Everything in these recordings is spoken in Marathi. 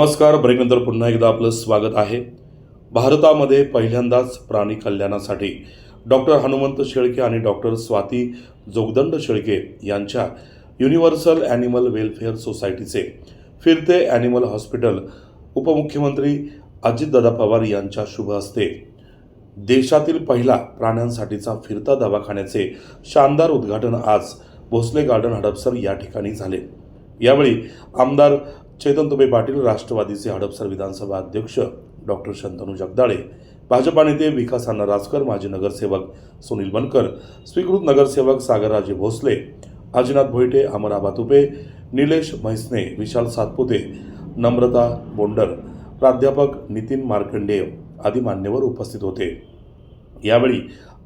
नमस्कार. ब्रेकनंतर पुन्हा एकदा आपलं स्वागत आहे. भारतामध्ये पहिल्यांदाच प्राणी कल्याणासाठी डॉक्टर हनुमंत शेळके आणि डॉक्टर स्वाती जोगदंड शेळके यांच्या युनिव्हर्सल ॲनिमल वेलफेअर सोसायटीचे फिरते ॲनिमल हॉस्पिटल उपमुख्यमंत्री अजितदादा पवार यांच्या शुभ हस्ते देशातील पहिला प्राण्यांसाठीचा फिरता दवाखान्याचे शानदार उद्घाटन आज भोसले गार्डन हडपसर या ठिकाणी झाले. यावेळी आमदार चेतन तुपे पाटील राष्ट्रवादीचे हडपसर विधानसभा अध्यक्ष डॉक्टर शंतनू जगदाळे भाजपा नेते विकास अण्णा राजकर माजी नगरसेवक सुनील बनकर स्वीकृत नगरसेवक सागरराजे भोसले अजिनाथ भोईटे अमराबा तुपे निलेश म्हैसने विशाल सातपुते नम्रता बोंडर प्राध्यापक नितीन मार्कंडेय आदी मान्यवर उपस्थित होते. यावेळी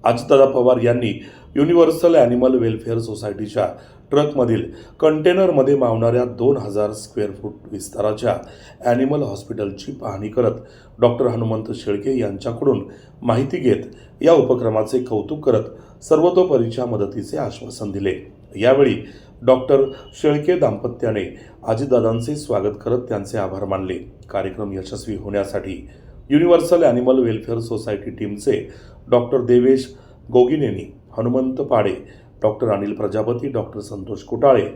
अजितदादा पवार यांनी युनिव्हर्सल ॲनिमल वेलफेअर सोसायटीच्या ट्रकमधील कंटेनरमध्ये मावणाऱ्या दोन हजार स्क्वेअर फूट विस्ताराच्या ॲनिमल हॉस्पिटलची पाहणी करत डॉक्टर हनुमंत शेळके यांच्याकडून माहिती घेत या उपक्रमाचे कौतुक करत सर्वतोपरीच्या मदतीचे आश्वासन दिले. यावेळी डॉक्टर शेळके दाम्पत्याने आजीदादांचे स्वागत करत त्यांचे आभार मानले. कार्यक्रम यशस्वी होण्यासाठी युनिव्हर्सल ॲनिमल वेलफेअर सोसायटी टीमचे doctor Devesh Gogineni Hanumant Pade doctor Anil Prajapati doctor Santosh Kutale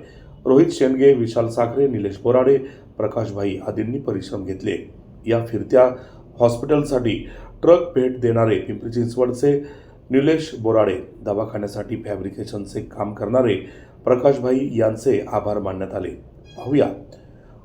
Rohit Shendge Vishal Sakhare Nilesh Borade Prakashbhai आदींनी परिश्रम घेतले. या फिरत्या हॉस्पिटलसाठी ट्रक भेट देणारे पिंपरी चिंचवडचे निलेश बोराडे दवाखान्यासाठी फॅब्रिकेशनचे काम करणारे प्रकाशभाई यांचे आभार मानण्यात आले. पाहूया.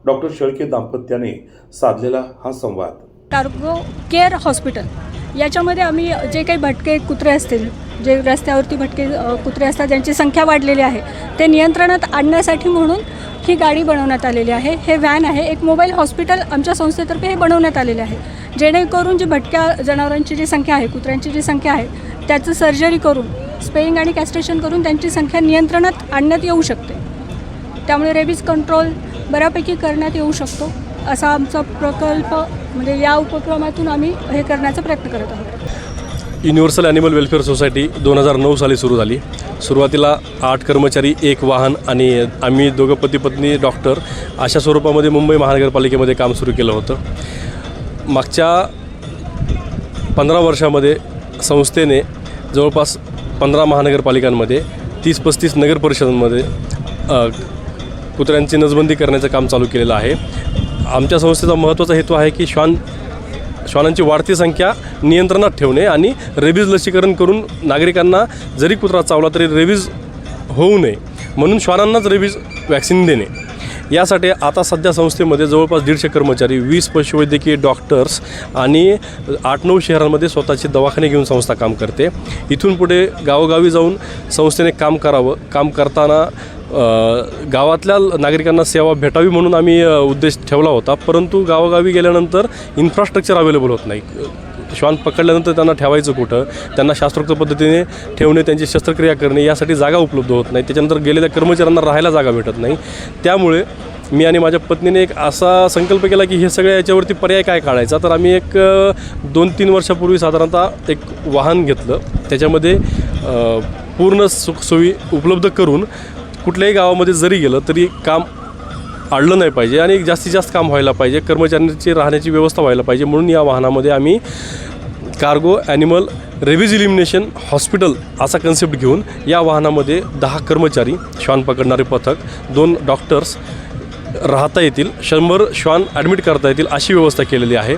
डॉक्टर शेळके दाम्पत्याने साधलेला हा संवाद. कार्गो केअर हॉस्पिटल याच्यामध्ये आम्ही जे काही भटके कुत्रे असतील जे रस्त्यावरती भटके कुत्रे असतात ज्यांची संख्या वाढलेली आहे ते नियंत्रणात आणण्यासाठी म्हणून ही गाडी बनवण्यात आलेली आहे. हे व्हॅन आहे एक मोबाईल हॉस्पिटल आमच्या संस्थेतर्फे हे बनवण्यात आलेले आहे. जेणेकरून जी भटक्या जनावरांची जी संख्या आहे कुत्र्यांची जी संख्या आहे त्याचं सर्जरी करून स्पेईंग आणि कॅस्ट्रेशन करून त्यांची संख्या नियंत्रणात आणण्यात येऊ शकते. त्यामुळे रेबीज कंट्रोल बऱ्यापैकी करण्यात येऊ शकतो असा आमचा प्रकल्प म्हणजे या उपक्रमातून आम्ही हे करण्याचा प्रयत्न करत आहोत. युनिव्हर्सल ॲनिमल वेलफेअर सोसायटी दोन हजार नऊ साली सुरू झाली. सुरुवातीला आठ कर्मचारी एक वाहन आणि आम्ही दोघं पती पत्नी डॉक्टर अशा स्वरूपामध्ये मुंबई महानगरपालिकेमध्ये काम सुरू केलं होतं. मागच्या पंधरा वर्षामध्ये संस्थेने जवळपास पंधरा महानगरपालिकांमध्ये तीस पस्तीस नगर परिषदांमध्ये कुत्र्यांची नजबंदी करण्याचं काम चालू केलेलं आहे. आमच्या संस्थेचा महत्त्वाचा हेतू आहे की श्वान श्वानांची वाढती संख्या नियंत्रणात ठेवणे आणि रेबीज लसीकरण करून नागरिकांना जरी कुत्रा चावला तरी रेबीज होऊ नये. म्हणून श्वानांनाच रेबीज वॅक्सिन देणे. यासाठी आता सध्या संस्थेमध्ये जवळपास दीडशे कर्मचारी वीस पशुवैद्यकीय डॉक्टर्स आणि आठ नऊ शहरांमध्ये स्वतःचे दवाखाने घेऊन संस्था काम करते. इथून पुढे गावोगावी जाऊन संस्थेने काम करावं काम करताना गावातल्या नागरिकांना सेवा भेटावी म्हणून आम्ही उद्देश ठेवला होता. परंतु गावोगावी गेल्यानंतर इन्फ्रास्ट्रक्चर अवेलेबल होत नाही. श्वान पकडल्यानंतर त्यांना ठेवायचं कुठं? त्यांना शास्त्रोक्त पद्धतीने ठेवणे त्यांची शस्त्रक्रिया करणे यासाठी जागा उपलब्ध होत नाही. त्याच्यानंतर गेलेल्या कर्मचाऱ्यांना राहायला जागा भेटत नाही. त्यामुळे मी आणि माझ्या पत्नीने एक असा संकल्प केला की हे सगळ्या याच्यावरती पर्याय काय काढायचा? तर आम्ही एक दोन तीन वर्षापूर्वी साधारणतः एक वाहन घेतलं. त्याच्यामध्ये पूर्ण सुखसोयी उपलब्ध करून कुठल्याही गावामध्ये जरी गेलं तरी काम अडलं नाही पाहिजे आणि जास्तीत जास्त काम व्हायला पाहिजे. कर्मचाऱ्यांची राहण्याची व्यवस्था व्हायला पाहिजे. म्हणून या वाहनामध्ये आम्ही cargo animal rabies elimination hospital असा कन्सेप्ट घेऊन या वाहनामध्ये दहा कर्मचारी श्वान पकडणारे पथक दोन डॉक्टर्स राहता येतील शंभर श्वान ॲडमिट करता येतील अशी व्यवस्था केलेली आहे.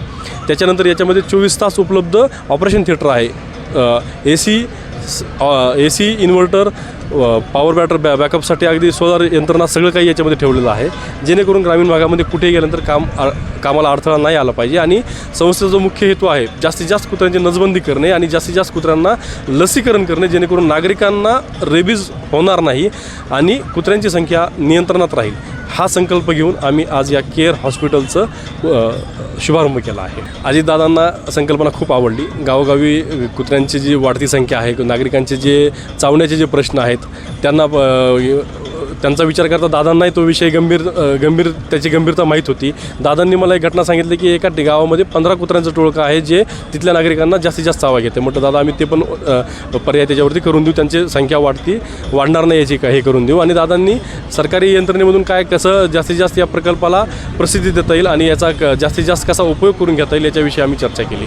त्याच्यानंतर याच्यामध्ये चोवीस तास उपलब्ध ऑपरेशन थिएटर आहे. A C A C inverter power batter बॅ बॅकअपसाठी अगदी सोलार यंत्रणा सगळं काही याच्यामध्ये ठेवलेलं आहे. जेणेकरून ग्रामीण भागामध्ये कुठेही गेल्यानंतर काम कामाला अडथळा नाही आला पाहिजे आणि संस्थेचा जो मुख्य हेतू आहे जास्तीत जास्त कुत्र्यांची नजबंदी करणे आणि जास्तीत जास्त कुत्र्यांना लसीकरण करणे जेणेकरून नागरिकांना रेबीज होणार नाही आणि कुत्र्यांची संख्या नियंत्रणात राहील. हा संकल्प घेऊन आम्ही आज या केअर हॉस्पिटलचं शुभारंभ केला आहे. अजितदादांना संकल्पना खूप आवडली. गावोगावी कुत्र्यांची जी वाढती संख्या आहे नागरिकांचे जे चावण्याचे जे प्रश्न आहेत त्यांना त्यांचा विचार करता दादांनाही तो विषय गंभीर गंभीर त्याची गंभीरता माहीत होती. दादांनी मला एक घटना सांगितली की एका गावामध्ये पंधरा कुत्र्यांचं टोळकं आहे जे तिथल्या नागरिकांना जास्तीत जास्त आवाज येते. म्हटलं दादा आम्ही ते पण पर्याय त्याच्यावरती करून देऊ. त्यांची संख्या वाढती वाढणार नाही याची का हे करून देऊ? आणि दादांनी सरकारी यंत्रणेमधून काय कसं जास्तीत जास्त या प्रकल्पाला प्रसिद्धी देता येईल आणि याचा जास्तीत जास्त कसा उपयोग करून घेता येईल याच्याविषयी आम्ही चर्चा केली.